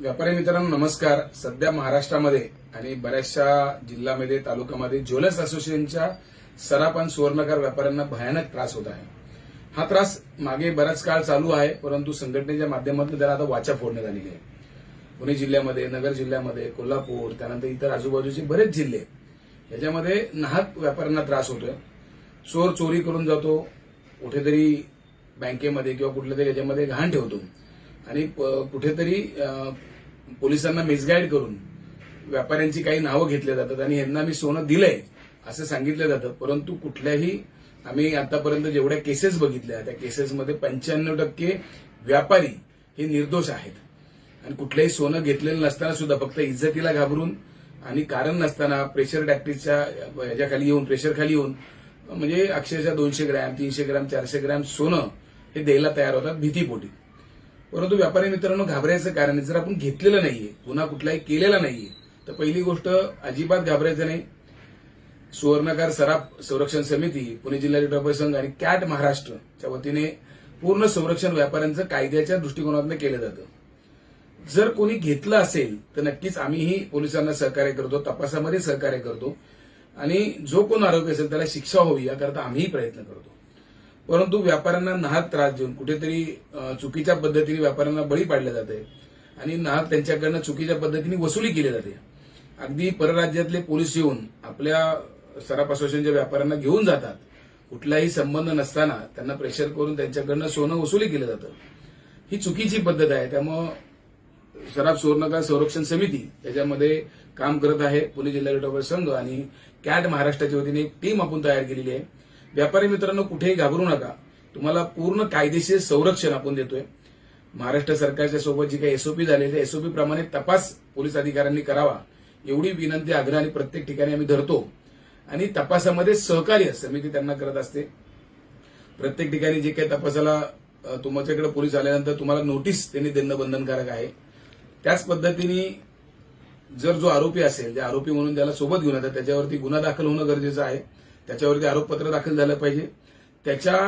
व्यापारी मित्रांनो नमस्कार. सध्या महाराष्ट्रामध्ये आणि बऱ्याचशा जिल्ह्यामध्ये तालुक्यामध्ये ज्वेलर्स असोसिएशनच्या सराफान सुवर्णकार व्यापाऱ्यांना भयानक त्रास होत आहे. हा त्रास मागे बराच काळ चालू आहे परंतु संघटनेच्या माध्यमातून त्याला आता वाचा फोडण्यात आलेली आहे. पुणे जिल्ह्यामध्ये नगर जिल्ह्यामध्ये कोल्हापूर त्यानंतर इतर आजूबाजूचे बरेच जिल्हे याच्यामध्ये नाहक व्यापाऱ्यांना त्रास होतोय. चोर चोरी करून जातो कुठेतरी बँकेमध्ये किंवा कुठल्या तरी याच्यामध्ये घाण ठेवतो. आणि प- कुठेतरी पोलिसांना मिसगाईड करून व्यापाऱ्यांची काही नावं घेतली जातात आणि यांना मी सोनं दिलंय असं सांगितलं जातं. परंतु कुठल्याही आम्ही आतापर्यंत जेवढ्या केसेस बघितल्या त्या केसेसमध्ये पंच्याण्णव टक्के व्यापारी हे निर्दोष आहेत. आणि कुठलंही सोनं घेतलेलं नसताना सुद्धा फक्त इज्जतीला घाबरून आणि कारण नसताना प्रेशर टॅक्टिसच्या ह्याच्याखाली येऊन प्रेशर खाली येऊन म्हणजे अक्षरशः दोनशे ग्रॅम तीनशे ग्रॅम चारशे ग्रॅम सोनं हे द्यायला तयार होतात भीतीपोटी. परंतु व्यापारी मित्रांनो घाबरायचं कारण जर आपण घेतलेलं नाहीये गुन्हा कुठलाही केलेला नाहीये तर पहिली गोष्ट अजिबात घाबरायचं नाही. सुवर्णकार सराफ संरक्षण समिती पुणे जिल्हा व्यापारी संघ आणि कॅट महाराष्ट्रच्या वतीने पूर्ण संरक्षण व्यापाऱ्यांचं कायद्याच्या दृष्टिकोनातून केलं जातं. जर कोणी घेतलं असेल तर नक्कीच आम्हीही पोलिसांना सहकार्य करतो तपासामध्ये सहकार्य करतो. आणि जो कोण आरोपी असेल त्याला शिक्षा होवी याकरता आम्हीही प्रयत्न करतो. परंतु व्यापाऱ्यांना नाहक त्रास देऊन कुठेतरी चुकीच्या पद्धतीने व्यापाऱ्यांना बळी पाडले जाते आणि नाहक त्यांच्याकडनं चुकीच्या पद्धतीने वसुली केली जाते. अगदी परराज्यातले पोलीस येऊन आपल्या सराफ असोसिएशनच्या व्यापाऱ्यांना घेऊन जातात. कुठलाही संबंध नसताना त्यांना प्रेशर करून त्यांच्याकडनं सोनं वसुली केलं जातं. ही चुकीची पद्धत आहे. त्यामुळं सराफ सुवर्णकार संरक्षण समिती याच्यामध्ये काम करत आहे. पुणे जिल्हा व्यापारी संघ आणि कॅट महाराष्ट्राच्या वतीने एक टीम आपण तयार केलेली आहे. व्यापारी मित्रांनो कुठेही घाबरू नका. तुम्हाला पूर्ण कायदेशीर संरक्षण आपण देतोय. महाराष्ट्र सरकारच्या सोबत जी काही एसओपी झालेली एसओपी प्रमाणे तपास पोलीस अधिकाऱ्यांनी करावा. एवढी विनंती आग्रह आणि प्रत्येक ठिकाणी आम्ही धरतो. आणि तपासामध्ये सहकार्य समिती त्यांना करत असते. प्रत्येक ठिकाणी जे काही तपासाला तुमच्याकडे पोलीस आल्यानंतर तुम्हाला नोटीस त्यांनी देणं बंधनकारक आहे. त्याच पद्धतीने जर जो आरोपी असेल जे आरोपी म्हणून त्याला सोबत घेऊन येतात त्याच्यावरती गुन्हा दाखल होणं गरजेचं आहे. त्याच्यावरती आरोपपत्र दाखल झालं पाहिजे. त्याच्या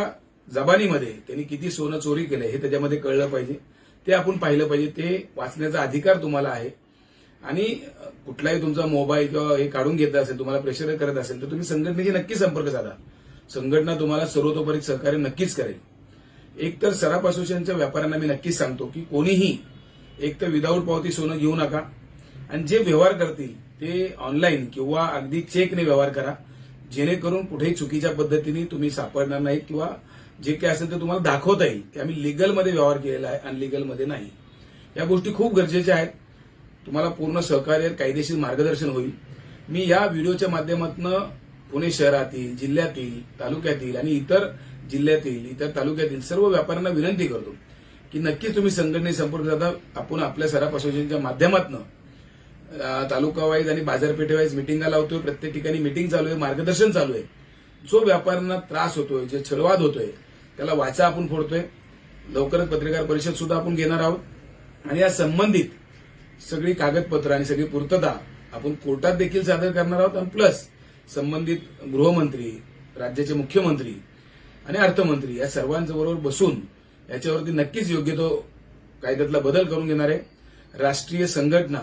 जबानीमध्ये त्यांनी किती सोनं चोरी केलं हे त्याच्यामध्ये कळलं पाहिजे. ते आपण पाहिलं पाहिजे. ते वाचण्याचा अधिकार तुम्हाला आहे. आणि कुठलाही तुमचा मोबाईल किंवा हे काढून घेत असेल तुम्हाला प्रेशर करत असेल तर तुम्ही संघटनेशी नक्की संपर्क साधा. संघटना तुम्हाला सर्वतोपरी सहकार्य नक्कीच करेल. एक तर सराफ असोसिएशनच्या व्यापाऱ्यांना मी नक्कीच सांगतो की कोणीही एक तर विदाऊट पावती सोनं घेऊ नका. आणि जे व्यवहार करतील ते ऑनलाईन किंवा अगदी चेकने व्यवहार करा. जेणेकरून कुठेही चुकीच्या पद्धतीने तुम्ही सापडणार नाही किंवा जे काही असेल ते तुम्हाला दाखवता येईल. की आम्ही लिगलमध्ये व्यवहार केलेला आहे अनलिगलमध्ये नाही. या गोष्टी खूप गरजेच्या आहेत. तुम्हाला पूर्ण सहकार्य कायदेशीर मार्गदर्शन होईल. मी या व्हिडिओच्या माध्यमातून पुणे शहरातील जिल्ह्यातील तालुक्यातील आणि इतर जिल्ह्यातील इतर तालुक्यातील सर्व व्यापाऱ्यांना विनंती करतो की नक्कीच तुम्ही संघटने संपर्क साधा. आपण आपल्या सराफ असोसिएशनच्या माध्यमातून तालुका वाईज आणि बाजारपेठे वाईज मिटिंगा लावतोय. प्रत्येक ठिकाणी मिटिंग चालू आहे मार्गदर्शन चालू आहे. जो व्यापाऱ्यांना त्रास होतोय जे छळवाद होतोय त्याला वाचा आपण फोडतोय. लवकरच पत्रकार परिषद सुद्धा आपण घेणार आहोत. आणि या संबंधित सगळी कागदपत्र आणि सगळी पूर्तता आपण कोर्टात देखील सादर करणार आहोत. आणि प्लस संबंधित गृहमंत्री राज्याचे मुख्यमंत्री आणि अर्थमंत्री या सर्वांबरोबर बसून याच्यावरती नक्कीच योग्य तो कायद्यातला बदल करून घेणार आहे. राष्ट्रीय संघटना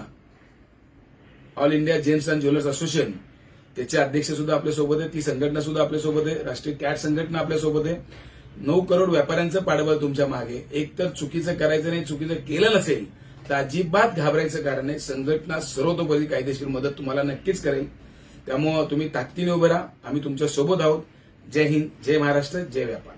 all India gems and jewellers association त्याचे अध्यक्ष सुद्धा आपल्यासोबत आहे ती संघटना सुद्धा आपल्यासोबत आहे. राष्ट्रीय कॅट संघटना आपल्यासोबत आहे. नऊ करोड व्यापाऱ्यांचं पाडबळ तुमच्या मागे. एक तर चुकीचं करायचं नाही चुकीचं केलं नसेल तर अजिबात घाबरायचं कारण नाही. संघटना सर्वतोपरी कायदेशीर मदत तुम्हाला नक्कीच करेल. त्यामुळं तुम्ही ताकदीने उभे राहा. आम्ही तुमच्यासोबत आहोत. जय हिंद जय महाराष्ट्र जय व्यापार.